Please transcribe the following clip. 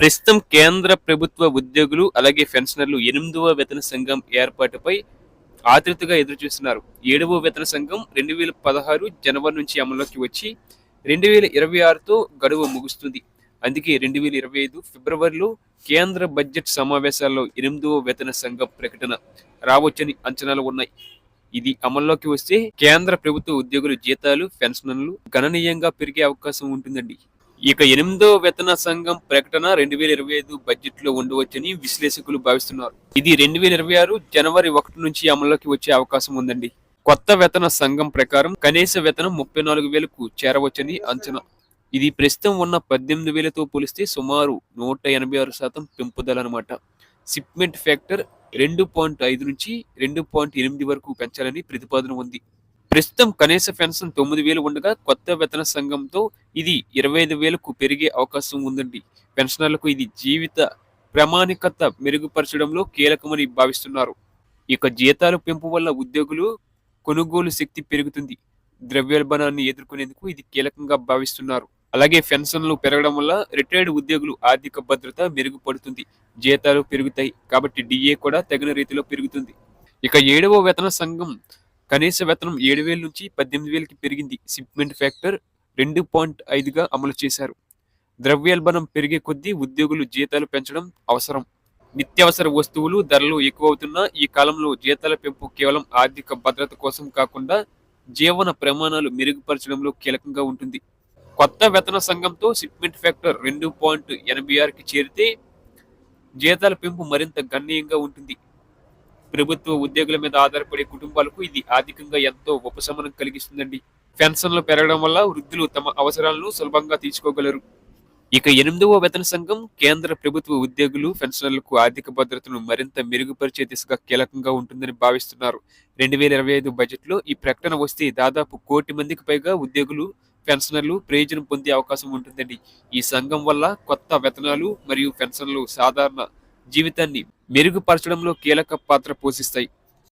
ప్రస్తుతం కేంద్ర ప్రభుత్వ ఉద్యోగులు అలాగే పెన్షనర్లు ఎనిమిదవ వేతన సంఘం ఏర్పాటుపై ఆతృతగా ఎదురుచూస్తున్నారు. ఏడవ వేతన సంఘం రెండు వేల పదహారు జనవరి నుంచి అమల్లోకి వచ్చి రెండు వేల ఇరవై ఆరుతో గడువు ముగుస్తుంది. అందుకే రెండు వేల ఇరవై ఐదు ఫిబ్రవరిలో కేంద్ర బడ్జెట్ సమావేశాల్లో ఎనిమిదవ వేతన సంఘం ప్రకటన రావచ్చని అంచనాలు ఉన్నాయి. ఇది అమల్లోకి వస్తే కేంద్ర ప్రభుత్వ ఉద్యోగుల జీతాలు పెన్షన్లు గణనీయంగా పెరిగే అవకాశం ఉంటుందండి. ఇక ఎనిమిదో వేతన సంఘం ప్రకటన రెండు వేల ఇరవై ఐదు బడ్జెట్లో ఉండవచ్చని విశ్లేషకులు భావిస్తున్నారు. ఇది రెండు వేల ఇరవై ఆరు జనవరి ఒకటి నుంచి అమల్లోకి వచ్చే అవకాశం ఉందండి. కొత్త వేతన సంఘం ప్రకారం కనీస వేతనం ముప్పై నాలుగు వేలకు చేరవచ్చని అంచనా. ఇది ప్రస్తుతం ఉన్న పద్దెనిమిది వేలతో పోలిస్తే సుమారు నూట ఎనభై ఆరు శాతం పెంపుదల అనమాట షిప్మెంట్ ఫ్యాక్టర్ రెండు పాయింట్ ఐదు నుంచి రెండు పాయింట్ ఎనిమిది వరకు పెంచాలని ప్రతిపాదన ఉంది. ప్రస్తుతం కనీస పెన్షన్ తొమ్మిది వేలు ఉండగా కొత్త వేతన సంఘంతో ఇది ఇరవై ఐదు వేలకు పెరిగే అవకాశం ఉందండి. పెన్షనర్లకు ఇది జీవిత ప్రామాణికత మెరుగుపరచడంలో కీలకమని భావిస్తున్నారు. ఇక జీతాలు పెంపు వల్ల ఉద్యోగులు కొనుగోలు శక్తి పెరుగుతుంది. ద్రవ్యోల్బణాన్ని ఎదుర్కొనేందుకు ఇది కీలకంగా భావిస్తున్నారు. అలాగే పెన్షన్లు పెరగడం వల్ల రిటైర్డ్ ఉద్యోగులు ఆర్థిక భద్రత మెరుగుపడుతుంది. జీతాలు పెరుగుతాయి కాబట్టి డిఏ కూడా తగిన రీతిలో పెరుగుతుంది. ఇక ఏడవ వేతన సంఘం కనీస వేతనం ఏడు వేల నుంచి పద్దెనిమిది వేలకి పెరిగింది. షిప్మెంట్ ఫ్యాక్టర్ రెండు పాయింట్ ఐదుగా అమలు చేశారు. ద్రవ్యోల్బణం పెరిగే కొద్దీ ఉద్యోగులు జీతాలు పెంచడం అవసరం. నిత్యావసర వస్తువులు ధరలు ఎక్కువవుతున్నా ఈ కాలంలో జీతాల పెంపు కేవలం ఆర్థిక భద్రత కోసం కాకుండా జీవన ప్రమాణాలు మెరుగుపరచడంలో కీలకంగా ఉంటుంది. కొత్త వేతన సంఘంతో షిప్మెంట్ ఫ్యాక్టర్ రెండు పాయింట్ ఎనభై ఆరుకి చేరితే జీతాల పెంపు మరింత గణనీయంగా ఉంటుంది. ప్రభుత్వ ఉద్యోగుల మీద ఆధారపడే కుటుంబాలకు ఇది ఆర్థికంగా ఎంతో ఉపశమనం కలిగిస్తుందండి. పెన్షన్లు పెరగడం వల్ల వృద్ధులు తమ అవసరాలను సులభంగా తీర్చుకోగలరు. ఇక ఎనిమిదవ వేతన సంఘం కేంద్ర ప్రభుత్వ ఉద్యోగులు పెన్షనర్లకు ఆర్థిక భద్రతను మరింత మెరుగుపరిచే దిశగా కీలకంగా ఉంటుందని భావిస్తున్నారు. రెండు వేల ఇరవై ఐదు బడ్జెట్లో ఈ ప్రకటన వస్తే దాదాపు కోటి మందికి పైగా ఉద్యోగులు పెన్షనర్లు ప్రయోజనం పొందే అవకాశం ఉంటుందండి. ఈ సంఘం వల్ల కొత్త వేతనాలు మరియు పెన్షన్లు సాధారణ జీవితాన్ని మెరుగుపరచడంలో కీలక పాత్ర పోషిస్తాయి.